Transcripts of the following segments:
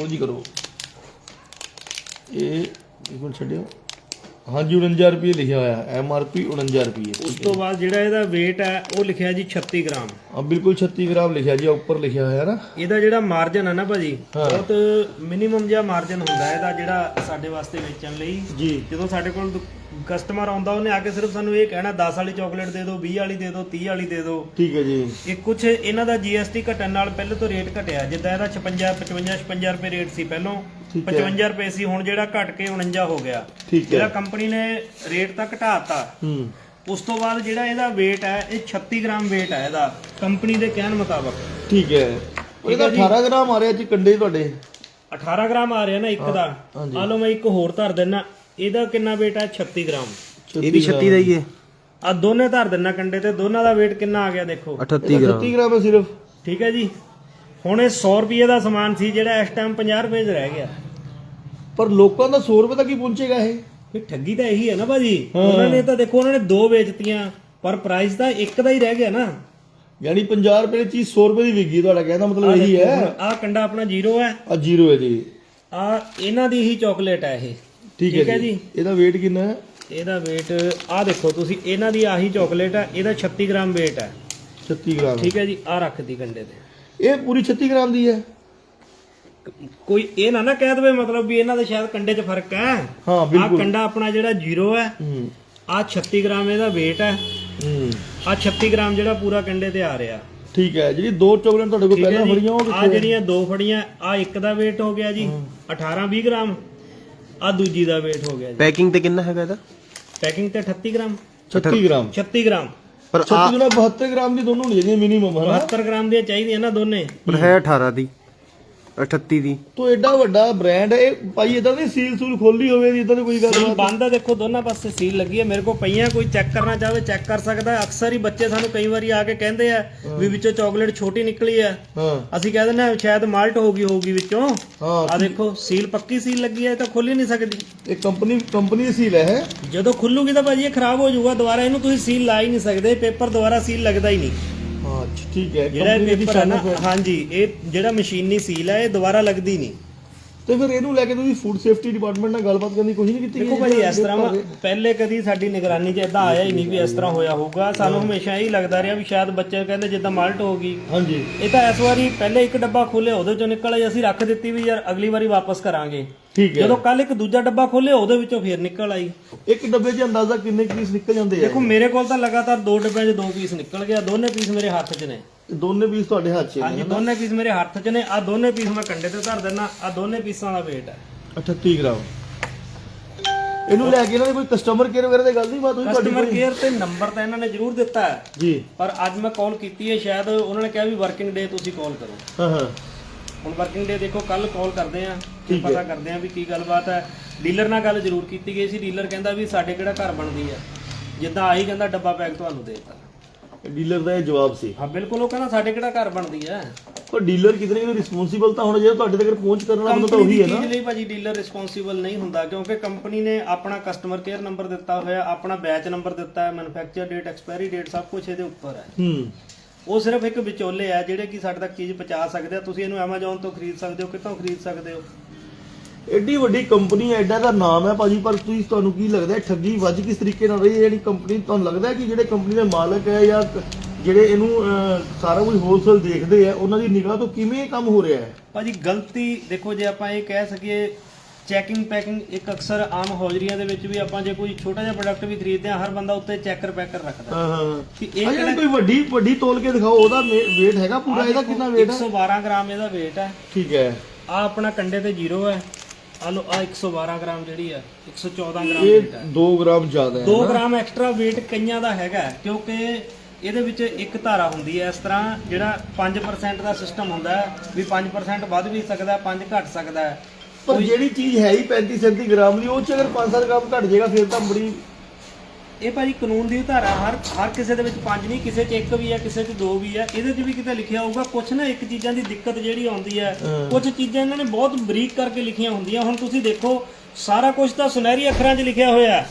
ਹੋਰ ਜੀ ਕਰੋ। ਇਹ ਇੱਕ ਮਿੰਟ ਛੱਡਿਓ। ਹਾਂਜੀ 49 ਰੁਪਏ ਲਿਖਿਆ ਹੋਇਆ ਐਮ ਆਰ ਪੀ 49 ਰੁਪਏ। ਉਸ ਤੋਂ ਬਾਅਦ ਜਿਹੜਾ ਇਹਦਾ weight ਹੈ ਉਹ ਲਿਖਿਆ ਜੀ 36 ਗ੍ਰਾਮ। ਆ ਬਿਲਕੁਲ 36 ਗ੍ਰਾਮ ਲਿਖਿਆ ਜੀ ਉੱਪਰ ਲਿਖਿਆ ਹੋਇਆ ਨਾ। ਇਹਦਾ ਜਿਹੜਾ ਮਾਰਜਨ ਹੈ ਨਾ ਭਾਜੀ। ਬਹੁਤ ਮਿਨੀਮਮ ਜਿਹਾ ਮਾਰਜਨ ਹੁੰਦਾ ਹੈ ਇਹਦਾ ਜਿਹੜਾ ਸਾਡੇ ਵਾਸਤੇ ਵੇਚਣ ਲਈ। ਜੀ। ਜਦੋਂ ਸਾਡੇ ਕੋਲ ਕਸਟਮਰ ਆਉਂਦਾ ਉਹਨੇ ਆ ਕੇ ਸਿਰਫ ਸਾਨੂੰ ਇਹ ਕਹਿਣਾ 10 ਵਾਲੀ ਚਾਕਲੇਟ ਦੇ ਦਿਓ 20 ਵਾਲੀ ਦੇ ਦਿਓ 30 ਵਾਲੀ ਦੇ ਦਿਓ। ਠੀਕ ਹੈ ਜੀ। ਇਹ ਕੁਝ ਇਹਨਾਂ ਦਾ GST ਘਟਣ ਨਾਲ ਪਹਿਲੇ ਤੋਂ ਰੇਟ ਘਟਿਆ। ਜਿੱਦਾਂ ਇਹਦਾ 56 55 56 ਰੁਪਏ ਰੇਟ ਸੀ ਪਹਿਲੋਂ ਠੀਕ ਹੈ। 55 ਰੁਪਏ ਸੀ ਹੁਣ ਜਿਹੜਾ ਘਟ ਕੇ 49 ਹੋ ਗਿਆ। ਜਿਹੜਾ ਕੰਪਨੀ ਨੇ ਰੇਟ ਤਾਂ ਘਟਾਤਾ। ਹੂੰ। ਉਸ ਤੋਂ ਬਾਅਦ ਜਿਹੜਾ ਇਹਦਾ weight ਹੈ ਇਹ 36 ਗ੍ਰਾਮ weight ਹੈ ਇਹਦਾ ਕੰਪਨੀ ਦੇ ਕਹਿਣ ਮੁਤਾਬਕ। ਠੀਕ ਹੈ। ਇਹਦਾ 18 ਗ੍ਰਾਮ ਆ ਰਿਹਾ ਜੀ ਕੰਡੇ ਤੁਹਾਡੇ। 18 ਗ੍ਰਾਮ ਆ ਰਿਹਾ ਨਾ ਇੱਕ ਦਾ। ਆ ਲਓ ਮੈਂ ਇੱਕ ਹੋਰ ਧਰ ਦਿੰਨਾ। ਇਹਦਾ ਕਿੰਨਾ weight ਹੈ 36 ਗ੍ਰਾਮ। ਇਹ ਵੀ 36 ਦਾ ਹੀ ਹੈ। ਆ ਦੋਨੇ ਧਰ ਦਿੰਨਾ ਕੰਡੇ ਤੇ। ਦੋਨਾਂ ਦਾ weight ਕਿੰਨਾ ਆ ਗਿਆ ਦੇਖੋ। 38 ਗ੍ਰਾਮ। 36 ਗ੍ਰਾਮ ਹੈ ਸਿਰਫ। ਠੀਕ ਹੈ ਜੀ। ਹੁਣ ਇਹ 100 ਰੁਪਏ ਦਾ ਸਮਾਨ ਸੀ ਜਿਹੜਾ ਇਸ ਟਾਈਮ 50 ਰੁਪਏ 'ਚ ਰਹਿ ਗਿਆ। ਪਰ ਲੋਕਾਂ ਦਾ 100 ਰੁਪਏ ਤੱਕ ਹੀ ਪਹੁੰਚੇਗਾ ਇਹ। ਫਿਰ ਠੱਗੀ ਤਾਂ ਇਹੀ ਹੈ ਨਾ ਭਾਜੀ। ਉਹਨਾਂ ਨੇ ਤਾਂ ਦੇਖੋ ਉਹਨਾਂ ਨੇ ਦੋ ਵੇਚਤੀਆਂ ਪਰ ਪ੍ਰਾਈਸ ਤਾਂ ਇੱਕ ਦਾ ਹੀ ਰਹਿ ਗਿਆ ਨਾ। ਯਾਨੀ 50 ਰੁਪਏ ਦੀ ਚੀਜ਼ 100 ਰੁਪਏ ਦੀ ਵਿਕੀ ਤੁਹਾਡਾ ਕਹਿੰਦਾ ਮਤਲਬ ਇਹੀ ਹੈ। ਆ ਕੰਡਾ ਆਪਣਾ ਜ਼ੀਰੋ ਹੈ। ਆ ਜ਼ੀਰੋ ਹੈ ਜੀ। ਆ ਇਹਨਾਂ ਦੀ ਹੀ ਚਾਕਲੇਟ ਹੈ ਇਹ। ਠੀਕ ਹੈ ਜੀ। ਇਹਦਾ weight ਕਿੰਨਾ ਹੈ? ਇਹਦਾ weight ਆ ਦੇਖੋ ਤੁਸੀਂ ਇਹਨਾਂ ਦੀ ਆਹੀ ਚਾਕਲੇਟ ਹੈ ਇਹਦਾ 36 ਗ੍ਰਾਮ weight ਹੈ। 36 ਗ੍ਰਾਮ। ਠੀਕ ਹੈ ਜੀ ਆ ਰੱਖਦੀ ਕੰਡੇ ਤੇ। ਇਹ ਪੂਰੀ 36 ਗ੍ਰਾਮ ਦੀ ਹੈ? ਕੋਈ ਇਹ ਨਾ ਨਾ ਕਹਿ ਦਵੇ ਮਤਲਬ ਵੀ ਇਹਨਾਂ ਦੇ ਸ਼ਾਇਦ ਕੰਡੇ 'ਚ ਫ਼ਰਕ ਹੈ। ਹਾਂ ਆ ਬਿਲਕੁਲ। ਕੰਡਾ ਆਪਣਾ ਜਿਹੜਾ ਜ਼ੀਰੋ ਹੈ ਹੂੰ। ਆ 36 ਗ੍ਰਾਮ ਇਹਦਾ weight ਹੈ। ਆ 36 ਗ੍ਰਾਮ ਜਿਹੜਾ ਪੂਰਾ ਕੰਡੇ ਤੇ ਆ ਰਿਹਾ। ਠੀਕ ਹੈ ਜਿਹੜੀ ਦੋ ਚਾਕਲੇਟ ਤੁਹਾਡੇ ਕੋਲ ਪਹਿਲਾਂ ਫੜੀਆਂ ਉਹ ਆ ਜਿਹੜੀਆਂ ਦੋ ਫੜੀਆਂ ਆ ਇੱਕ ਦਾ weight ਹੋ ਗਿਆ ਜੀ 18 20 ਗ੍ਰਾਮ। ਆ ਦੂਜੀ ਦਾ weight ਹੋ ਗਿਆ ਜੀ। ਪੈਕਿੰਗ ਤੇ ਕਿੰਨਾ ਹੈਗਾ ਇਹਦਾ? ਪੈਕਿੰਗ ਤੇ 38 ਗ੍ਰਾਮ। 36 ਗ੍ਰਾਮ। 36 ਗ੍ਰਾਮ। ਪਰ 36 ਜਿਹੜਾ 72 ਗ੍ਰਾਮ ਦੀ ਦੋਨੋਂ ਹੋਣੀ ਚਾਹੀਦੀਆਂ ਮਿਨੀਮਮ ਹੈ 72 ਗ੍ਰਾਮ ਦੀਆਂ ਚਾਹੀਦੀਆਂ ਨਾ ਦੋਨੇ। ਪਰ ਹੈ 18 ਦੀ। 38 ਦੀ। ਤੋ ਐਡਾ ਵੱਡਾ ਬ੍ਰਾਂਡ ਹੈ ਇਹ ਭਾਈ ਇਦਾਂ ਦੀ ਸੀਲ ਸੂਲ ਖੋਲੀ ਹੋਵੇ ਇਦਾਂ ਦੀ ਕੋਈ ਗੱਲ ਸੀਲ ਬੰਦ ਆ ਦੇਖੋ ਦੋਨਾਂ ਪਾਸੇ ਸੀਲ ਲੱਗੀ ਹੈ ਮੇਰੇ ਕੋਲ ਪਈਆਂ ਕੋਈ ਚੈੱਕ ਕਰਨਾ ਚਾਹਵੇ ਚੈੱਕ ਕਰ ਸਕਦਾ। ਹੈ। ਅਕਸਰ ਹੀ ਬੱਚੇ ਸਾਨੂੰ ਕਈ ਵਾਰੀ ਆ ਕੇ ਕਹਿੰਦੇ ਆ ਵੀ ਵਿੱਚੋਂ ਚਾਕਲੇਟ ਛੋਟੀ ਨਿਕਲੀ ਹਾਂ। ਅਸੀਂ ਕਹਿ ਦਿੰਦੇ ਆ ਸ਼ਾਇਦ ਮਾਲਟ ਹੋ ਗਈ ਹੋਊਗੀ ਵਿੱਚੋਂ। ਹਾਂ। ਆ ਦੇਖੋ ਸੀਲ ਪੱਕੀ ਸੀਲ ਲੱਗੀ ਹੈ ਇਹ ਤਾਂ ਖੁੱਲ ਹੀ ਨਹੀਂ ਸਕਦੀ। ਇਹ ਕੰਪਨੀ ਕੰਪਨੀ ਦੀ ਸੀਲ ਹੈ ਜਦੋਂ ਖੁੱਲੂਗੀ ਤਾਂ ਭਾਜੀ ਇਹ ਖਰਾਬ ਹੋ ਜਾਊਗਾ ਦੁਬਾਰਾ ਇਹਨੂੰ ਤੁਸੀਂ ਸੀਲ ਲਾ ਹੀ ਨਹੀਂ ਸਕਦੇ ਪੇਪਰ ਦੁਬਾਰਾ ਸੀਲ ਲੱਗਦਾ ਹੀ ਨਹੀਂ। ਹਾਂ ਠੀਕ ਹੈ ਜਿਹੜਾ ਇਹ ਕੰਪਨੀ ਦੀ ਪੇਪਰ ਹੈ ਨਾ ਸ਼ਾਨ ਹੈ। ਹਾਂਜੀ ਇਹ ਜਿਹੜਾ ਮਸ਼ੀਨੀ ਸੀਲ ਹੈ ਇਹ ਦੁਬਾਰਾ ਲੱਗਦੀ ਨਹੀਂ। ਤੇ ਫਿਰ ਇਹਨੂੰ ਲੈ ਕੇ ਤੁਸੀਂ ਫੂਡ ਸੇਫਟੀ ਡਿਪਾਰਟਮੈਂਟ ਨਾਲ ਗੱਲਬਾਤ ਕਰਨ ਦੀ ਕੋਸ਼ਿਸ਼ ਨਹੀਂ ਕੀਤੀ ਦੇਖੋ ਇਸ ਤਰ੍ਹਾਂ ਵਾ, ਪਹਿਲੇ ਕਦੀ ਸਾਡੀ ਨਿਗਰਾਨੀ 'ਚ ਇਦਾਂ ਆਇਆ ਹੀ ਨਹੀਂ ਵੀ ਇਸ ਤਰ੍ਹਾਂ ਹੋਇਆ ਹੋਊਗਾ। ਸਾਨੂੰ ਹਮੇਸ਼ਾ ਇਹੀ ਲੱਗਦਾ ਰਿਹਾ ਵੀ ਸ਼ਾਇਦ ਬੱਚੇ ਕਹਿੰਦੇ ਜਿੱਦਾਂ ਮਾਲਟ ਹੋ ਗਈ। ਹਾਂਜੀ। ਇਹ ਤਾਂ ਇਸ ਵਾਰੀ ਪਹਿਲੇ ਇੱਕ ਡੱਬਾ ਖੋਲਿਆ ਉਹਦੇ ਚੋਂ ਨਿਕਲ ਆਈ ਅਸੀਂ ਰੱਖ ਦਿੱਤੀ ਵੀ ਯਾਰ ਅਗਲੀ ਵਾਰੀ ਵਾਪਸ ਕਰਾਂਗੇ। ਠੀਕ ਹੈ। ਜਦੋਂ ਕੱਲ ਇੱਕ ਦੂਜਾ ਡੱਬਾ ਖੋਲਿਆ ਉਹਦੇ ਵਿੱਚੋਂ ਫੇਰ ਨਿਕਲ ਆਈ। ਇੱਕ ਡੱਬੇ 'ਚ ਅੰਦਾਜ਼ਾ ਕਿੰਨੇ ਪੀਸ ਨਿਕਲ ਜਾਂਦੇ ਆ? ਦੇਖੋ ਮੇਰੇ ਕੋਲ ਤਾਂ ਲਗਾਤਾਰ ਦੋ ਡੱਬਿਆਂ 'ਚ ਦੋ ਪੀਸ ਨਿਕਲ ਗਿਆ ਦੋਨੇ ਪੀਸ ਮੇਰੇ ਹੱਥ 'ਚ ਨੇ। ਦੋਨੇ ਪੀਸ ਤੁਹਾਡੇ ਹੱਥ 'ਚ ਨੇ ਹਾਂਜੀ ਦੋਨੇ ਪੀਸ ਮੇਰੇ ਹੱਥ 'ਚ ਨੇ ਆ ਦੋਨੇ ਪੀਸ ਮੈਂ ਕੰਡੇ ਤੇ ਧਰ ਦਿੰਨਾ ਆ ਦੋਨੇ ਪੀਸਾਂ ਦਾ weight ਹੈ। 38 ਗ੍ਰਾਮ ਇਹਨੂੰ ਲੈ ਕੇ ਇਹਨਾਂ ਦੇ ਕੋਈ ਕਸਟਮਰ ਕੇਅਰ ਵਗੈਰਾ ਦੀ ਗੱਲ ਨਹੀਂ ਬਾਤ ਹੋਈ ਤੁਹਾਡੀ ਕਸਟਮਰ ਕੇਅਰ ਤੇ ਨੰਬਰ ਤਾਂ ਇਹਨਾਂ ਨੇ ਜ਼ਰੂਰ ਦਿੱਤਾ ਹੈ। ਜੀ। ਪਰ ਅੱਜ ਮੈਂ ਕਾਲ ਕੀਤੀ ਹੈ ਸ਼ਾਇਦ ਉਹਨਾਂ ਨੇ ਕਿਹਾ ਵੀ ਵਰਕਿੰਗ ਡੇ ਤੁਸੀਂ ਕਾਲ ਕਰੋ। ਹਾਂ ਹਾਂ। ਹੁਣ ਵਰਕਿੰਗ ਡੇ ਦੇਖੋ ਕੱਲ ਕਾਲ ਕਰਦੇ ਆ ਤੇ। ਪਤਾ ਕਰਦੇ ਆ ਵੀ ਕੀ ਗੱਲਬਾਤ ਹੈ। ਡੀਲਰ ਨਾਲ ਗੱਲ ਜ਼ਰੂਰ ਕੀਤੀ ਗਈ ਸੀ। ਡੀਲਰ ਕਹਿੰਦਾ ਵੀ ਸਾਡੇ ਕਿਹੜਾ ਘਰ ਬਣਦੀ ਆ ਜਿੱਦਾਂ ਆਹੀ ਕਹਿੰਦਾ ਡੱਬਾ ਪੈਕ ਤੁਹਾਨੂੰ ਦੇ ਦਿੱਤਾ। ਡੀਲਰ ਦਾ ਇਹ ਜਵਾਬ ਸੀ। ਹਾਂ ਬਿਲਕੁਲ ਉਹ ਕਹਿੰਦਾ ਸਾਡੇ ਕਿਹੜਾ ਘਰ ਬਣਦੀ ਆ ਪਰ ਡੀਲਰ ਕਿਤੇ ਨਾ ਰਿਸਪੌਂਸਿਬਲ ਤਾਂ ਹੋਣਾ ਚਾਹੀਦਾ ਤੁਹਾਡੇ ਤੱਕ ਪਹੁੰਚ ਕਰਨ ਵਾਲਾ ਤਾਂ ਕੰਪਨੀ ਉਹੀ ਹੈ ਨਾ। ਲਈ ਭਾਜੀ ਡੀਲਰ ਰਿਸਪੌਂਸਿਬਲ ਨਹੀਂ ਹੁੰਦਾ ਕਿਉਂਕਿ ਕੰਪਨੀ ਨੇ ਆਪਣਾ ਕਸਟਮਰ ਕੇਅਰ ਨੰਬਰ ਦਿੱਤਾ ਹੋਇਆ ਆਪਣਾ ਬੈਚ ਨੰਬਰ ਦਿੱਤਾ ਹੈ ਮੈਨੂਫੈਕਚਰ ਡੇਟ ਐਕਸਪਾਇਰੀ ਡੇਟ ਸਭ ਕੁਝ ਇਹਦੇ ਉੱਪਰ ਹੈ। ਹੂੰ। ਉਹ ਸਿਰਫ ਇੱਕ ਵਿਚੋਲੇ ਆ ਜਿਹੜੇ ਕਿ ਸਾਡੇ ਤੱਕ ਚੀਜ਼ ਪਹੁੰਚਾ ਸਕਦੇ ਆ। ਤੁਸੀਂ ਇਹਨੂੰ Amazon ਤੋਂ ਖਰੀਦ ਸਕਦੇ ਹੋ ਕਿਤੋਂ ਖਰੀਦ ਸਕਦੇ ਹੋ? ਐਡੀ ਵੱਡੀ ਕੰਪਨੀ ਐਡਾ ਦਾ ਨਾਮ ਹੈ ਭਾਜੀ ਪਰ ਤੁਸੀਂ ਤੁਹਾਨੂੰ ਕੀ ਲੱਗਦਾ ਹੈ ਠੱਗੀ ਵੱਜ ਕਿਸ ਤਰੀਕੇ ਨਾਲ ਰਹੀ ਹੈ? ਜਿਹੜੀ ਕੰਪਨੀ ਤੁਹਾਨੂੰ ਲੱਗਦਾ ਹੈ ਕਿ ਜਿਹੜੇ ਕੰਪਨੀ ਦੇ ਮਾਲਕ ਹੈ ਜਾਂ ਜਿਹੜੇ ਇਹਨੂੰ ਅਹ, ਸਾਰਾ ਕੁਝ ਹੋਲਸੇਲ ਦੇਖਦੇ ਆ ਉਹਨਾਂ ਦੀ ਨਿਗਾਹ ਤੋਂ ਕਿਵੇਂ ਇਹ ਕੰਮ ਹੋ ਰਿਹਾ ਹੈ? ਭਾਜੀ ਗਲਤੀ ਦੇਖੋ ਜੇ ਆਪਾਂ ਇਹ ਕਹਿ ਸਕੀਏ ਚੈਕਿੰਗ ਪੈਕਿੰਗ ਇੱਕ ਅਕਸਰ ਆਮ ਹੌਜਰੀਆਂ ਦੇ ਵਿੱਚ ਵੀ ਆਪਾਂ ਜੇ ਕੋਈ ਛੋਟਾ ਜਿਹਾ ਪ੍ਰੋਡਕਟ ਵੀ ਖਰੀਦਦੇ ਆ ਹਰ ਬੰਦਾ ਉੱਤੇ ਚੈਕਰ ਪੈਕਰ ਰੱਖਦਾ ਹਾਂ। ਹਾਂ ਕਿ ਇਹ ਕੋਈ ਵੱਡੀ ਵੱਡੀ ਤੋਲ ਕੇ ਦਿਖਾਓ ਉਹਦਾ weight ਹੈਗਾ ਪੂਰਾ ਇਹਦਾ ਕਿੰਨਾ weight ਹੈ? 112 ਗ੍ਰਾਮ ਇਹਦਾ weight ਹੈ। ਠੀਕ ਹੈ। ਆ ਆਪਣਾ ਕੰਡੇ ਤੇ ਜ਼ੀਰੋ ਹੈ। ਆ ਲੋ ਆ 112 ਗ੍ਰਾਮ ਜਿਹੜੀ ਹੈ 114 ਗ੍ਰਾਮ ਇਹ weight ਹੈ 2 ਗ੍ਰਾਮ ਜ਼ਿਆਦਾ ਹੈ 2 ਗ੍ਰਾਮ ਐਕਸਟਰਾ weight ਕਈਆਂ ਦਾ ਹੈਗਾ ਹੈ, ਕਿਉਂਕਿ ਇਹਦੇ ਵਿੱਚ ਇੱਕ ਧਾਰਾ ਹੁੰਦੀ ਹੈ ਇਸ ਤਰ੍ਹਾਂ ਜਿਹੜਾ 5% ਦਾ ਸਿਸਟਮ ਹੁੰਦਾ ਹੈ ਵੀ 5% ਵੱਧ ਵੀ ਸਕਦਾ ਹੈ 5 ਘਟ ਸਕਦਾ ਹੈ। ਪਰ ਜਿਹੜੀ ਚੀਜ਼ ਹੈ ਹੀ 35 37 ਗ੍ਰਾਮ ਦੀ ਉਹ ਚ ਅਗਰ 5-7 ਗ੍ਰਾਮ ਘਟ ਜਾਏਗਾ ਫਿਰ ਤਾਂ ਬੜੀ ਇਹ ਭਾਜੀ ਕਾਨੂੰਨ ਦੀ ਧਾਰਾ ਹਰ ਹਰ ਕਿਸੇ ਦੇ ਵਿੱਚ ਪੰਜ ਨਹੀਂ ਕਿਸੇ 'ਚ ਇੱਕ ਵੀ ਹੈ ਕਿਸੇ 'ਚ ਦੋ ਵੀ ਹੈ ਇਹਦੇ 'ਚ ਵੀ ਕਿਤੇ ਲਿਖਿਆ ਹੋਊਗਾ ਕੁਝ ਨਾ ਇੱਕ ਚੀਜ਼ਾਂ ਦੀ ਦਿੱਕਤ ਜਿਹੜੀ ਆਉਂਦੀ ਹੈ। ਕੁਝ ਚੀਜ਼ਾਂ ਇਹਨਾਂ ਨੇ ਬਹੁਤ ਬਰੀਕ ਕਰਕੇ ਲਿਖੀਆਂ ਹੁੰਦੀਆਂ ਹੁਣ ਤੁਸੀਂ ਦੇਖੋ ਸਾਰਾ ਕੁਝ ਤਾਂ ਸੁਨਹਿਰੀ ਅੱਖਰਾਂ 'ਚ ਲਿਖਿਆ ਹੋਇਆ।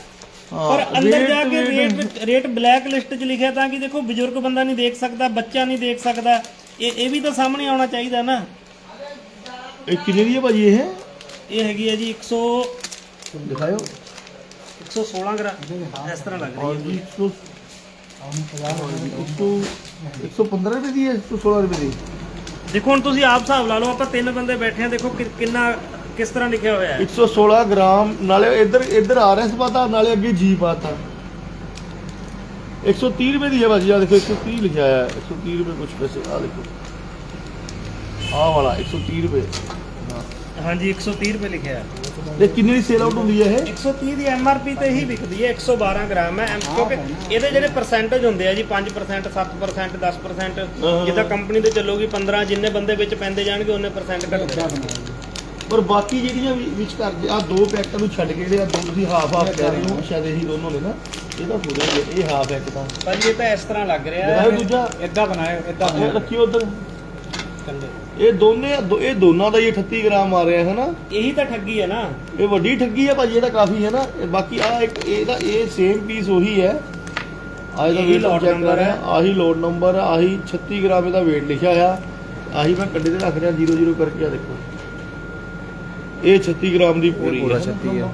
ਪਰ ਅੰਦਰ ਜਾ ਕੇ ਰੇਟ ਰੇਟ ਬਲੈਕ ਲਿਸਟ 'ਚ ਲਿਖਿਆ ਤਾਂ ਕਿ ਦੇਖੋ ਬਜ਼ੁਰਗ ਬੰਦਾ ਨਹੀਂ ਦੇਖ ਸਕਦਾ ਬੱਚਾ ਨਹੀਂ ਦੇਖ ਸਕਦਾ ਇਹ ਇਹ ਵੀ ਤਾਂ ਸਾਹਮਣੇ ਆਉਣਾ ਚਾਹੀਦਾ ਨਾ। ਇਹ ਕਿੰਨੇ ਦੀ ਹੈ ਭਾਜੀ ਇਹ? ਇਹ ਹੈਗੀ ਹੈ ਜੀ 100 ਦਿਖਾਓ 116 ਗ੍ਰਾਮ ਇਸ ਤਰ੍ਹਾਂ ਲੱਗ ਔਰ ਰਹੀ ਹੈ ਜੀ 100 115 ਰੁਪਏ ਦੀ ਹੈ 116 ਰੁਪਏ ਦੀ ਦੇਖੋ ਹੁਣ ਤੁਸੀਂ ਆਪ ਹਿਸਾਬ ਲਾ ਲਓ ਆਪਾਂ ਤਿੰਨ ਬੰਦੇ ਬੈਠੇ ਆ ਦੇਖੋ ਕਿ- ਕਿੰਨਾ ਕਿਸ ਤਰ੍ਹਾਂ ਲਿਖਿਆ ਹੋਇਆ ਹੈ 116 ਗ੍ਰਾਮ ਨਾਲੇ ਇੱਧਰ ਇੱਧਰ ਆ ਰਿਹਾ ਪਤਾ ਨਾਲੇ ਅੱਗੇ ਜੀ ਪਾਤਾ 130 ਰੁਪਏ ਦੀ ਹੈ ਭਾਜੀ ਆ ਦੇਖੋ 130 ਲਿਖਿਆ ਹੈ 130 ਰੁਪਏ ਕੁਝ ਪੈਸੇ ਆ ਦੇਖੋ ਆਹ ਵਾਲਾ 130 ਰੁਪਏ ਹਾਂਜੀ 130 ਰੁਪਏ ਲਿਖਿਆ ਹੈ ਤੇ ਕਿੰਨੇ ਦੀ ਸੇਲ ਆਊਟ ਹੁੰਦੀ ਹੈ ਇਹ? 130 ਦੀ ਐਮਆਰਪੀ ਤੇ ਹੀ ਵਿਕਦੀ ਹੈ 112 ਗ੍ਰਾਮ ਹੈ। ਕਿਉਂਕਿ ਇਹਦੇ ਜਿਹੜੇ ਪਰਸੈਂਟੇਜ ਹੁੰਦੇ ਆ ਜੀ 5% 7% 10% ਹਾਂ। ਜਿੱਦਾਂ ਕੰਪਨੀ ਤੇ ਚੱਲੂਗੀ 15 ਜਿੰਨੇ ਬੰਦੇ ਵਿੱਚ ਪੈਂਦੇ ਜਾਣਗੇ ਉਹਨੇ ਪਰਸੈਂਟ ਘਟਦੇ ਪਰ ਬਾਕੀ ਜਿਹੜੀਆਂ ਵਿੱਚ ਕਰਦੇ ਆ ਦੋ ਪੈਕਟਾਂ ਨੂੰ ਛੱਡ ਕੇ ਜਿਹੜੇ ਆ ਦੋ ਤੁਸੀਂ ਹਾਫ ਹਾਫ ਕਹਿ ਰਹੇ ਹੋ ਸ਼ਾਇਦ ਇਹੀ ਦੋਨੋਂ ਨੇ ਨਾ ਇਹ ਤਾਂ ਪੂਰੇ ਹੀ ਹੈ, ਇਹ ਹਾਫ ਇੱਕ ਤਾਂ। ਭਾਜੀ ਇਹ ਤਾਂ ਇਸ ਤਰ੍ਹਾਂ ਲੱਗ ਰਿਹਾ ਹੈ ਦੂਜਾ ਇਦਾਂ ਬਣਾਇਓ ਇਦਾਂ ਰੱਖਿਓ ਉਧਰ। ਇਹ ਦੋਨੇ ਦੋ- ਇਹ ਦੋਨਾਂ ਦਾ ਹੀ 38 ਗ੍ਰਾਮ ਆ ਰਿਹਾ ਹੈ ਨਾ। ਇਹੀ ਤਾਂ ਠੱਗੀ ਹੈ ਨਾ। ਇਹ ਵੱਡੀ ਠੱਗੀ ਹੈ ਭਾਜੀ ਇਹਦਾ ਕਾਫੀ ਹੈ ਨਾ। ਇਹ ਬਾਕੀ ਆ ਇੱਕ ਇਹਦਾ ਇਹ ਸੇਮ ਪੀਸ ਉਹੀ ਹੈ। ਆ ਇਹਦਾ ਇਹੀ weight lot number ਰਿਹਾ, ਹੈ। ਆਹੀ ਲੋਡ ਨੰਬਰ ਹੈ ਆਹੀ 36 ਗ੍ਰਾਮ ਇਹਦਾ weight ਲਿਖਿਆ ਆ ਆਹੀ ਮੈਂ ਕੱਢੇ ਤੇ ਰੱਖ ਰਿਹਾ 00 ਕਰਕੇ ਆ ਦੇਖੋ। ਇਹ 36 ਗ੍ਰਾਮ ਦੀ ਪੂਰੀ ਪੂਰਾ ਹੈ 36 ਹੈ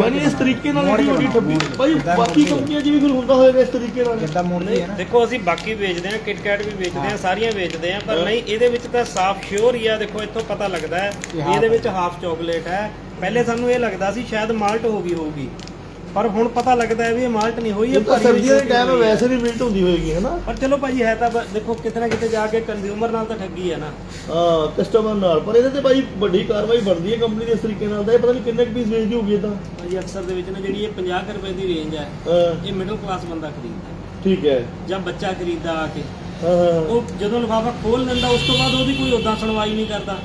ਯਾਨੀ ਇਸ ਤਰੀਕੇ ਨਾਲ ਇਹਦੀ ਵੱਡੀ ਠੱਗੀ। ਭਾਈ ਬਾਕੀ ਕੰਪਨੀਆਂ 'ਚ ਵੀ ਫਿਰ ਹੁੰਦਾ ਹੋਏਗਾ ਇਸ ਤਰੀਕੇ ਨਾਲ। ਨਹੀਂ ਦੇਖੋ ਅਸੀਂ ਬਾਕੀ ਵੇਚਦੇ ਆ ਕਿਟਕੈਟ ਵੀ ਵੇਚਦੇ ਆ ਸਾਰੀਆਂ ਵੇਚਦੇ ਆ ਪਰ ਨਹੀਂ ਇਹਦੇ ਵਿੱਚ ਤਾਂ ਸਾਫ਼ ਸ਼ੋਰ ਹੀ ਆ ਦੇਖੋ ਇੱਥੋਂ ਪਤਾ ਲੱਗਦਾ ਹੈ ਇਹਦੇ ਵਿੱਚ ਹਾਫ ਚਾਕਲੇਟ ਹੈ। ਪਹਿਲੇ ਸਾਨੂੰ ਇਹ ਲੱਗਦਾ ਸੀ ਸ਼ਾਇਦ ਮਾਲਟ ਹੋ ਗਈ ਹੋਊਗੀ। ਪਰ ਹੁਣ ਪਤਾ ਲੱਗਦਾ ਹੈ ਵੀ ਇਹ ਮਾਲਟ ਨਹੀਂ ਹੋਈ ਇਹ ਭਰੀ ਸਰਦੀਆਂ ਦੇ ਟਾਈਮ। ਵੈਸੇ ਵੀ ਮਿਲਟ ਹੁੰਦੀ ਹੋਏਗੀ ਹੈ ਨਾ? ਪਰ ਚਲੋ ਭਾਜੀ ਹੈ ਤਾਂ ਬ- ਦੇਖੋ ਕਿਤੇ ਨਾ ਕਿਤੇ ਜਾ ਕੇ ਕੰਜ਼ਿਊਮਰ ਨਾਲ ਤਾਂ ਠੱਗੀ ਹੈ ਨਾ। ਹਾਂ ਕਸਟਮਰ ਨਾਲ। ਪਰ ਇਹਦੇ ਤੇ ਭਾਈ ਵੱਡੀ ਕਾਰਵਾਈ ਬਣਦੀ ਹੈ ਕੰਪਨੀ ਦੇ ਇਸ ਤਰੀਕੇ ਨਾਲ ਤਾਂ। ਇਹ ਪਤਾ ਨਹੀਂ ਕਿੰਨੇ ਪੀਸ ਵੇਚਦੀ ਹੋਊਗੀ ਇਹ ਤਾਂ। ਭਾਜੀ ਅਕਸਰ ਦੇ ਵਿੱਚ ਨਾ ਜਿਹੜੀ ਇਹ 50 ਕੁ ਰੁਪਏ ਦੀ ਰੇਂਜ ਹੈ ਇਹ ਮਿਡਲ ਕਲਾਸ ਬੰਦਾ ਖਰੀਦਦਾ ਹੈ। ਠੀਕ ਹੈ। ਜਾਂ ਬੱਚਾ ਖਰੀਦਦਾ ਆ ਕੇ। ਹਾਂ ਹਾਂ ਉਹ ਜਦੋਂ ਲਿਫਾਫਾ ਖੋਲ ਲੈਂਦਾ ਉਸ ਤੋਂ ਬਾਅਦ ਉਹਦੀ ਕੋਈ ਉਦਾਂ ਸੁਣਵਾਈ ਨਹੀਂ ਕਰਦਾ।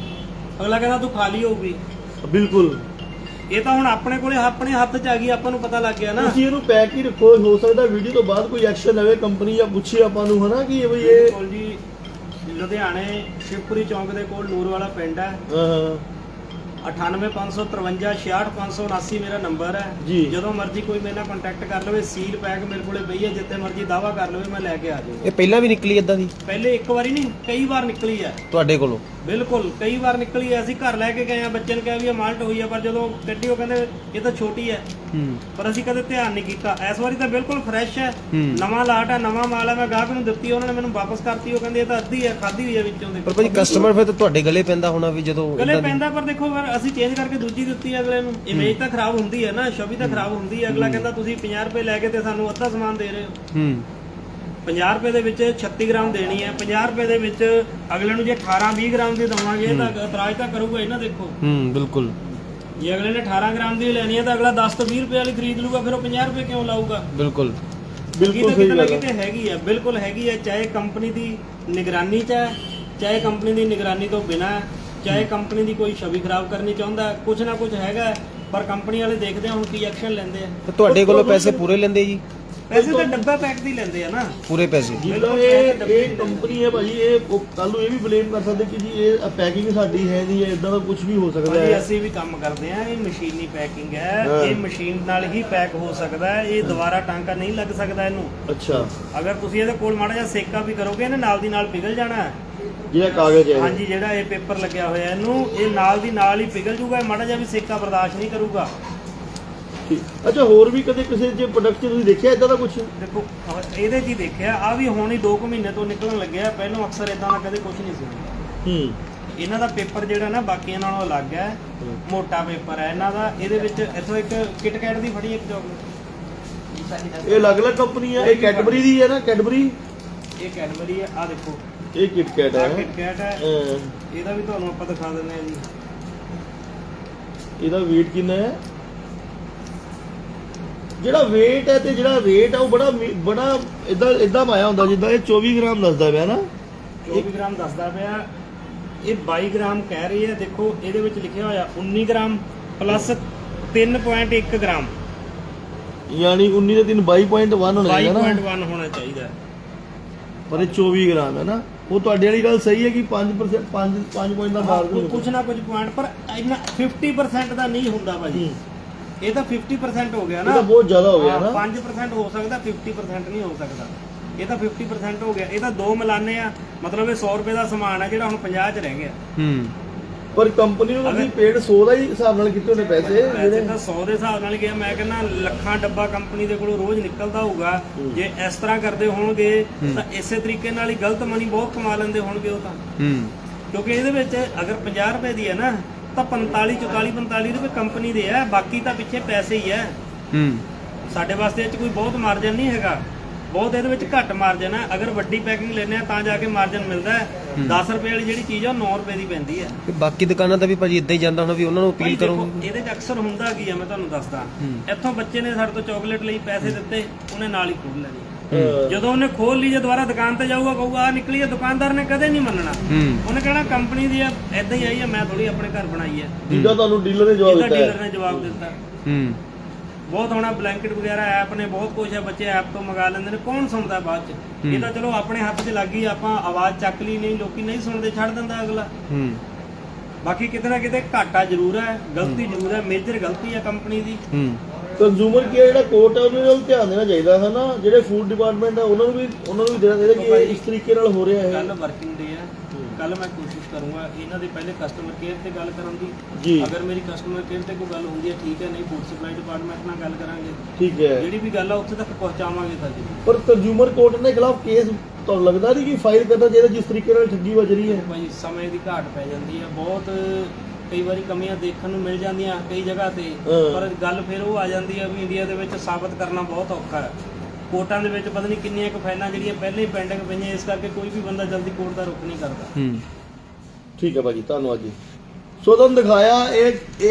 ਅਗਲਾ ਕਹਿੰਦਾ ਤੂੰ ਖਾਲੀ ਹੋਊਗੀ। ਬਿਲਕੁਲ। ਇਹ ਤਾਂ ਹੁਣ ਆਪਣੇ ਕੋਲੇ ਆਪਣੇ ਹੱਥ 'ਚ ਆ ਗਈ ਆਪਾਂ ਨੂੰ ਪਤਾ ਲੱਗ ਗਿਆ ਨਾ। ਤੁਸੀਂ ਇਹਨੂੰ ਪੈਕ ਹੀ ਰੱਖੋ ਹੋ ਸਕਦਾ ਵੀਡੀਓ ਤੋਂ ਬਾਅਦ ਕੋਈ ਐਕਸ਼ਨ ਲਵੇ ਕੰਪਨੀ ਜਾਂ ਪੁੱਛੇ ਆਪਾਂ ਨੂੰ ਹਨਾ ਕਿ ਵੀ ਇਹ ਬਿਲਕੁਲ ਜੀ ਲੁਧਿਆਣੇ ਸ਼ਿਵਪੁਰੀ ਚੌਂਕ ਦੇ ਕੋਲ ਨੂਰ ਵਾਲਾ ਪਿੰਡ ਹੈ। ਹਾਂ 98553 66579 ਮੇਰਾ ਨੰਬਰ ਹੈ। ਜੀ। ਜਦੋਂ ਮਰਜ਼ੀ ਕੋਈ ਮੇਰੇ ਨਾਲ ਕੰਟੈਕਟ ਕਰ ਲਵੇ ਸੀਲ ਪੈਕ ਮੇਰੇ ਕੋਲੇ ਪਈ ਹੈ ਜਿੱਥੇ ਮਰਜ਼ੀ ਦਾਵਾ ਕਰ ਲਵੇ ਮੈਂ ਲੈ ਕੇ ਆ ਜਾਊਂਗਾ। ਇਹ ਪਹਿਲਾਂ ਵੀ ਨਿਕਲੀ ਇਦਾਂ ਦੀ? ਪਹਿਲੇ ਇੱਕ ਵਾਰੀ ਨਹੀਂ ਕਈ ਵਾਰ ਨਿਕਲੀ ਹੈ। ਤੁਹਾਡੇ ਕੋਲੋਂ? ਬਿਲਕੁਲ ਕਈ ਵਾਰ ਨਿਕਲੀ ਹੈ ਅਸੀਂ ਘਰ ਲੈ ਕੇ ਗਏ ਆ ਬੱਚੇ ਨੂੰ ਕਿਹਾ ਵੀ ਇਹ ਮਾਲਟ ਹੋਈ ਹੈ ਪਰ ਜਦੋਂ ਕੱਢੀ ਉਹ ਕਹਿੰਦੇ ਇਹ ਤਾਂ ਛੋਟੀ ਹੈ ਹੂੰ। ਪਰ ਅਸੀਂ ਕਦੇ ਧਿਆਨ ਨਹੀਂ ਕੀਤਾ। ਇਸ ਵਾਰੀ ਤਾਂ ਬਿਲਕੁਲ ਫਰੈਸ਼ ਹੂੰ। ਨਵਾਂ ਲਾਟ ਹੈ ਨਵਾਂ ਮਾਲ ਹੈ ਮੈਂ ਗਾਹਕ ਨੂੰ ਦਿੱਤੀ ਉਹਨਾਂ ਨੇ ਮੈਨੂੰ ਵਾਪਸ ਕਰਤੀ ਉਹ ਕਹਿੰਦੇ ਇਹ ਤਾਂ ਅੱਧੀ ਹੈ ਖਾਦੀ ਹੋਈ ਹੈ ਵਿੱਚੋਂ ਦੇ। ਪਰ ਭਾਜੀ ਕਸਟਮਰ ਫਿਰ ਤਾਂ ਤੁਹਾਡੇ ਗਲੇ ਪੈਂਦਾ ਹੋਣਾ ਵੀ ਜਦੋਂ ਗਲੇ ਏਦਾਂ ਦੀ- ਪੈਂਦਾ ਪਰ ਦੇਖੋ ਫਿਰ ਅਸੀਂ ਚੇਂਜ ਕਰਕੇ ਦੂਜੀ ਦਿੱਤੀ ਹੈ ਅਗਲੇ ਨੂੰ। ਇਮੇਜ ਤਾਂ ਖਰਾਬ ਹੁੰਦੀ ਹੈ ਨਾ ਛਵੀ ਤਾਂ ਖਰਾਬ ਹੁੰਦੀ ਹੈ ਅਗਲਾ ਕਹਿੰਦਾ ਤੁਸੀਂ 50 ਰੁਪਏ ਲੈ ਕੇ ਤੇ ਸਾਨੂੰ ਅੱਧਾ ਸਮਾਨ ਦੇ ਰਹੇ ਹੋ। ਹੂੰ। 50 ਰੁਪਏ ਦੇ ਵਿੱਚ 36 ਗ੍ਰਾਮ ਦੇਣੀ ਹੈ 50 ਰੁਪਏ ਦੇ ਵਿੱਚ ਅਗਲੇ ਨੂੰ ਜੇ 18 20 ਗ੍ਰਾਮ ਦੀ ਦਵਾਂਗੇ ਤਾਂ ਇਤਰਾਜ਼ ਤਾਂ ਕਰੂਗਾ ਹੀ ਨਾ ਦੇਖੋ। ਹੂੰ ਬਿਲਕੁਲ। ਜੇ ਅਗਲੇ ਨੇ 18 ਗ੍ਰਾਮ ਦੀ ਲੈਣੀ ਹੈ ਤਾਂ ਅਗਲਾ 10 ਤੋਂ 20 ਰੁਪਏ ਵਾਲੀ ਖਰੀਦ ਲੂਗਾ ਫਿਰ ਉਹ 50 ਰੁਪਏ ਕਿਉਂ ਲਾਊਗਾ? ਬਿਲਕੁਲ। ਬਿਲਕੁਲ ਸਹੀ ਗੱਲ ਹੈ ਕਿਤੇ ਹੈਗੀ ਹੈ ਬਿਲਕੁਲ ਹੈਗੀ ਹੈ ਚਾਹੇ ਕੰਪਨੀ ਦੀ ਨਿਗਰਾਨੀ ਚ ਹੈ ਚਾਹੇ ਕੰਪਨੀ ਦੀ ਨਿਗਰਾਨੀ ਤੋਂ ਬਿਨਾ ਚਾਹੇ ਕੰਪਨੀ ਦੀ ਕੋਈ ਛਵੀ ਖਰਾਬ ਕਰਨੀ ਚਾਹੁੰਦਾ ਹੈ, ਕੁਛ ਨਾ ਕੁਛ ਹੈਗਾ ਪਰ ਕੰਪਨੀ ਵਾਲੇ ਦੇਖਦੇ ਆ ਹੁਣ ਕੀ ਐਕਸ਼ਨ ਲੈਂਦੇ ਆ। ਤੁਹਾਡੇ ਕੋਲੋਂ ਪੈਸੇ ਪੂਰੇ ਲੈਂਦੇ ਜੀ? ਪੈਸੇ ਤਾਂ ਡੱਬਾ ਪੈਕ ਦੀ ਲੈਂਦੇ ਆ ਨਾ। ਪੂਰੇ ਪੈਸੇ। ਇਹ ਇਹ ਕੰਪਨੀ ਹੈ ਭਾਜੀ ਇਹ ਕੱਲ ਨੂੰ ਇਹ ਵੀ ਬਲੇਮ ਕਰ ਸਕਦੇ ਕਿ ਜੀ ਇਹ ਪੈਕਿੰਗ ਸਾਡੀ ਹੈ ਨਹੀਂ ਹੈ ਇਦਾਂ ਦਾ ਕੁਝ ਵੀ ਹੋ ਸਕਦਾ ਹੈ। ਅਸੀਂ ਵੀ ਕੰਮ ਕਰਦੇ ਆ ਇਹ ਮਸ਼ੀਨੀ ਪੈਕਿੰਗ ਹੈ। ਇਹ ਮਸ਼ੀਨ ਨਾਲ ਹੀ ਪੈਕ ਹੋ ਸਕਦਾ ਹੈ ਇਹ ਦੁਬਾਰਾ ਟਾਂਕਾ ਨਹੀਂ ਲੱਗ ਸਕਦਾ ਇਹਨੂੰ। ਅੱਛਾ। ਅਗਰ ਤੁਸੀਂ ਇਹਦੇ ਕੋਲ ਮਾੜਾ ਜਿਹਾ ਸੇਕਾ ਵੀ ਕਰੋਗੇ ਇਹਨੇ ਨਾਲ ਦੀ ਨਾਲ ਪਿਘਲ ਜਾਣਾ ਹੈ। ਜਿਹੜਾ ਕਾਗਜ਼ ਹੈ ਇਹ। ਹਾਂਜੀ ਜਿਹੜਾ ਇਹ ਪੇਪਰ ਲੱਗਿਆ ਹੋਇਆ ਇਹਨੂੰ ਇਹ ਨਾਲ ਦੀ ਨਾਲ ਹੀ ਪਿਘਲ ਜੂਗਾ ਇਹ ਮਾੜਾ ਜਿਹਾ ਵੀ ਸੇਕਾ ਬਰਦਾਸ਼ਤ ਨਹੀਂ ਕਰੂਗਾ। ਠੀਕ। ਅੱਛਾ ਹੋਰ ਵੀ ਕਦੇ ਕਿਸੇ ਜੇ ਪ੍ਰੋਡਕਟ 'ਚ ਤੁਸੀਂ ਦੇਖਿਆ ਇਦਾਂ ਦਾ ਕੁਝ ਦੇਖੋ ਅਹ ਇਹਦੇ 'ਚ ਹੀ ਦੇਖਿਆ। ਆ ਵੀ ਹੁਣ ਹੀ 2 ਕੁ ਮਹੀਨੇ ਤੋਂ ਨਿਕਲਣ ਲੱਗਿਆ। ਪਹਿਲਾਂ ਅਕਸਰ ਇਦਾਂ ਦਾ ਕਦੇ ਕੁਝ ਨਹੀਂ ਸੀ। ਹੁੰਦਾ ਹੂੰ। ਇਹਨਾਂ ਦਾ ਪੇਪਰ ਜਿਹੜਾ ਨਾ ਬਾਕੀਆਂ ਨਾਲੋਂ ਅਲੱਗ ਹੈ। ਮੋਟਾ ਪੇਪਰ ਹੈ। ਇਹਨਾਂ ਦਾ ਇਹਦੇ ਵਿੱਚ ਇੱਥੋਂ ਇੱਕ ਕਿਟਕੈਟ ਦੀ ਫੜੀ ਇੱਕ ਚਾਕਲੇਟ ਇਹ ਅਲੱਗ-ਅਲੱਗ ਕੰਪਨੀ ਹੈ ਇਹ ਕੈਡਬਰੀ ਦੀ ਹੈ ਨਾ? ਕੈਡਬਰੀ ਇਹ ਕੈਡਬਰੀ ਹੈ। ਆ ਦੇਖੋ। ਇਹ ਕਿਟਕੈਟ ਆ ਹੈ ਕਿਟਕੈਟ ਹੈ। ਅਹ ਇਹਦਾ ਵੀ ਤੁਹਾਨੂੰ ਆਪਾਂ ਦਿਖਾ ਦਿੰਦੇ ਆ ਜੀ। ਇਹਦਾ weight ਕਿੰਨਾ ਹੈ? ਜਿਹੜਾ weight ਹੈ ਤੇ ਜਿਹੜਾ ਰੇਟ ਹੈ ਉਹ ਬੜਾ ਮੀ- ਬੜਾ ਇਦਾਂ ਇਦਾਂ ਪਾਇਆ ਹੁੰਦਾ ਜਿੱਦਾਂ ਇਹ 24 ਗ੍ਰਾਮ ਦੱਸਦਾ ਪਿਆ ਨਾ। 24 ਗ੍ਰਾਮ ਦੱਸਦਾ ਪਿਆ। ਇਹ 22 ਗ੍ਰਾਮ ਕਹਿ ਰਹੀ ਹੈ। ਦੇਖੋ ਇਹਦੇ ਵਿੱਚ ਲਿਖਿਆ ਹੋਇਆ 19 ਗ੍ਰਾਮ ਪਲੱਸ 3.1 ਗ੍ਰਾਮ। ਯਾਨੀ 19 ਦੇ 3 22.1 ਹੋਣਾ ਚਾਹੀਦਾ ਨਾ। 22.1 ਹੋਣਾ ਚਾਹੀਦਾ। ਹੈ। ਪਰ ਇਹ 24 ਗ੍ਰਾਮ ਹੈ ਨਾ। ਉਹ ਤੁਹਾਡੇ ਵਾਲੀ ਗੱਲ ਸਹੀ ਹੈ ਕਿ 5% 5 5 ਪੁਆਇੰਟ ਦਾ ਹਾਂ, ਮਾਰਕ ਕੁ- ਕੁਛ ਨਾ ਕੁਝ ਪੁਆਇੰਟ ਪਰ ਇੰਨਾ 50% ਦਾ ਨਹੀਂ ਹੁੰਦਾ ਭਾਜੀ। ਇਹ ਤਾਂ 50% ਹੋ ਗਿਆ ਇਹ ਨਾ ਤਾਂ ਬਹੁਤ ਜ਼ਿਆਦਾ ਹੋ ਗਿਆ ਨਾ। 5% ਹੋ ਸਕਦਾ 50% ਨਹੀਂ ਹੋ ਸਕਦਾ। ਇਹ ਤਾਂ 50% ਹੋ ਗਿਆ। ਇਹ ਤਾਂ ਦੋ ਮਿਲਾਨੇ ਆ। ਮਤਲਬ ਇਹ 100 ਰੁਪਏ ਦਾ ਸਮਾਨ ਹੈ ਜਿਹੜਾ ਹੁਣ 50 ਚ ਰਹਿ ਗਿਆ। ਹੂੰ। ਪਰ ਕੰਪਨੀ ਨੂੰ ਤੁਸੀਂ ਪੇਡ 100 ਦਾ ਹੀ ਹਿਸਾਬ ਨਾਲ ਕੀਤੇ ਹੋਣੇ ਪੈਸੇ ਜਿਹੜੇ ਤਾਂ 100 ਦੇ ਹਿਸਾਬ ਨਾਲ ਗਿਆ ਮੈਂ ਕਹਿੰਦਾ ਲੱਖਾਂ ਡੱਬਾ ਕੰਪਨੀ ਦੇ ਕੋਲੋਂ ਰੋਜ਼ ਨਿਕਲਦਾ ਹੋਊਗਾ। ਜੇ ਇਸ ਤਰ੍ਹਾਂ ਕਰਦੇ ਹੋਣਗੇ ਤਾਂ ਇਸੇ ਤਰੀਕੇ ਨਾਲ ਹੀ ਗਲਤ ਮਨੀ ਬਹੁਤ ਕਮਾ ਲੈਂਦੇ ਹੋਣਗੇ ਉਹ ਤਾਂ। ਹੂੰ। ਕਿਉਂਕਿ ਇਹਦੇ ਵਿੱਚ ਅਗਰ 50 ਰੁਪਏ ਦੀ ਹੈ ਨਾ ਤਾਂ 45 44 45 ਰੁਪਏ ਕੰਪਨੀ ਦੇ ਆ। ਬਾਕੀ ਤਾਂ ਪਿੱਛੇ ਪੈਸੇ ਹੀ ਆ। ਹੂੰ। ਸਾਡੇ ਵਾਸਤੇ ਇਹ 'ਚ ਕੋਈ ਬਹੁਤ ਮਾਰਜਨ ਨਹੀਂ ਹੈਗਾ। ਬਹੁਤ ਇਹਦੇ ਵਿੱਚ ਘੱਟ ਮਾਰਜਨ ਹੈ ਅਗਰ ਵੱਡੀ ਪੈਕਿੰਗ ਲੈਣੇ ਆ ਤਾਂ ਜਾ ਕੇ ਮਾਰਜਨ ਮਿਲਦਾ ਹੈ। 10 ਰੁਪਏ ਵਾਲੀ ਜਿਹੜੀ ਚੀਜ਼ ਆ ਉਹ 9 ਰੁਪਏ ਦੀ ਪੈਂਦੀ ਹੈ ਤੇ ਬਾਕੀ ਦੁਕਾਨਾਂ ਦਾ ਵੀ ਭਾਜੀ ਇਦਾਂ ਹੀ ਜਾਂਦਾ ਹੋਣਾ ਵੀ ਉਹਨਾਂ ਨੂੰ ਭਾਈ ਅਪੀਲ ਦੇਖੋ ਕਰੋਗੇ ਇਹਦੇ 'ਚ ਅਕਸਰ ਹੁੰਦਾ ਕੀ ਆ ਮੈਂ ਤੁਹਾਨੂੰ ਦੱਸਦਾ। ਹੂੰ। ਇੱਥੋਂ ਬੱਚੇ ਨੇ ਸਾਡੇ ਤੋਂ ਚਾਕਲੇਟ ਲਈ ਪੈਸੇ ਦਿੱਤੇ ਉਹਨੇ ਨਾਲ ਹੀ ਖੋਲ ਲੈਣੀ ਜਦੋਂ ਉਹਨੇ ਖੋਲ ਲਈ ਜੇ ਦੁਬਾਰਾ ਦੁਕਾਨ ਤੇ ਜਾਊਗਾ ਕਹੂਗਾ ਆ ਨਿਕਲੀ ਹੈ ਦੁਕਾਨਦਾਰ ਨੇ ਕਦੇ ਨਹੀਂ ਮੰਨਣਾ। ਹੂੰ। ਉਹਨੇ ਕਹਿਣਾ ਕੰਪਨੀ ਦੀ ਐਦਾਂ ਹੀ ਆਈ ਆ ਮੈਂ ਥੋੜੀ ਆਪਣੇ ਘਰ ਬਣਾਈ ਹੈ। ਜਿੱਦਾਂ ਤੁਹਾਨੂੰ ਡੀਲਰ ਨੇ ਜਵਾਬ ਇਹਦਾ ਦਿੱਤਾ ਹੈ। ਡੀਲਰ ਨੇ ਜਵਾਬ ਦਿੱਤਾ। ਹੂੰ। ਬਹੁਤ ਹੋਣਾ ਬਲੈਂਕਟ ਵਗੈਰਾ ਐਪ ਨੇ ਬਹੁਤ ਕੁਝ ਹੈ ਬੱਚੇ ਐਪ ਤੋਂ ਮੰਗਾ ਲੈਂਦੇ ਨੇ ਕੌਣ ਸੁਣਦਾ ਬਾਅਦ ਚ? ਇਹ ਤਾਂ ਚਲੋ ਆਪਣੇ ਹੱਥ 'ਚ ਲੱਗੀ ਆਪਾਂ ਆਵਾਜ਼ ਚੱਕ ਲਈ ਨਹੀਂ ਲੋਕੀ ਨਹੀਂ ਸੁਣਦੇ ਛੱਡ ਦਿੰਦਾ ਅਗਲਾ। ਹੂੰ। ਬਾਕੀ ਕਿਤੇ ਨਾ ਕਿਤੇ ਘਾਟਾ ਜ਼ਰੂਰ ਹੈ ਗਲਤੀ ਜ਼ਰੂਰ ਹੈ ਮੇਜਰ ਗਲਤੀ ਹੈ ਕੰਪਨੀ ਦੀ। ਹੂੰ। ਕੰਜ਼ੂਮਰ ਕੇਅਰ ਜਿਹੜਾ ਕੋਰਟ ਹੈ ਉਹਨੂੰ ਨਾਲ ਧਿਆਨ ਦੇਣਾ ਚਾਹੀਦਾ ਹੈ ਨਾ। ਜਿਹੜੇ ਫੂਡ ਡਿਪਾਰਟਮੈਂਟ ਹੈ ਉਹਨਾਂ ਨੂੰ ਵੀ ਉਹਨਾਂ ਨੂੰ ਵੀ ਦੇਣਾ ਚਾਹੀਦਾ ਕਿ ਇਹ ਇਸ ਤਰੀਕੇ ਨਾਲ ਹੋ ਰਿਹਾ ਹੈ। ਕੱਲ ਵਰਕਿੰਗ ਡੇ ਹੈ ਕੱਲ ਮੈਂ ਕੋਸ਼ਿਸ਼ ਕਰੂੰਗਾ ਇਹਨਾਂ ਦੇ ਪਹਿਲੇ ਕਸਟਮਰ ਕੇਅਰ ਤੇ ਗੱਲ ਕਰਨ ਦੀ। ਜੀ। ਅਗਰ ਮੇਰੀ ਕਸਟਮਰ ਕੇਅਰ ਤੇ ਕੋਈ ਗੱਲ ਹੁੰਦੀ ਹੈ ਠੀਕ ਹੈ ਨਹੀਂ ਫੂਡ ਸਪਲਾਈ ਡਿਪਾਰਟਮੈਂਟ ਨਾਲ ਗੱਲ ਕਰਾਂਗੇ। ਠੀਕ ਹੈ। ਜਿਹੜੀ ਵੀ ਗੱਲ ਆ ਉੱਥੇ ਤੱਕ ਪਹੁੰਚਾਵਾਂਗੇ ਤਾਂ ਜੀ। ਪਰ ਕੰਜ਼ੂਮਰ ਕੋਰਟ ਦੇ ਖਿਲਾਫ ਕੇਸ ਤੁਹਾਨੂੰ ਲੱਗਦਾ ਨਹੀਂ ਕਿ ਫਾਈਲ ਕਰਨਾ ਚਾਹੀਦਾ ਜਿਸ ਤਰੀਕੇ ਨਾਲ ਠੱਗੀ ਵੱਜ ਰਹੀ ਹੈ? ਭਾਈ ਸਮੇਂ ਦੀ ਘਾਟ ਪੈ ਜਾਂਦੀ ਹੈ ਬਹੁਤ ਕਈ ਵਾਰੀ ਕਮੀਆਂ ਦੇਖਣ ਨੂੰ ਮਿਲ ਜਾਂਦੀਆਂ ਕਈ ਜਗ੍ਹਾ ਤੇ। ਪਰ ਗੱਲ ਫਿਰ ਉਹ ਆ ਜਾਂਦੀ ਹੈ ਵੀ ਇੰਡੀਆ ਦੇ ਵਿੱਚ ਸਾਬਤ ਕਰਨਾ ਬਹੁਤ ਔਖਾ ਹੈ। ਕੋਰਟਾਂ ਦੇ ਵਿੱਚ ਪਤਾ ਨਹੀਂ ਕਿੰਨੀਆਂ ਕੁ ਫਾਈਲਾਂ ਜਿਹੜੀਆਂ ਪਹਿਲੇ ਹੀ ਪੈਂਡਿੰਗ ਪਈਆਂ ਇਸ ਕਰਕੇ ਕੋਈ ਵੀ ਬੰਦਾ ਜਲਦੀ ਕੋਰਟ ਦਾ ਰੁਖ ਨਹੀਂ ਕਰਦਾ। ਹੂੰ। ਠੀਕ ਹੈ ਭਾਜੀ ਧੰਨਵਾਦ ਜੀ। ਸੋ ਤੁਹਾਨੂੰ ਦਿਖਾਇਆ ਇਹ ਇਹ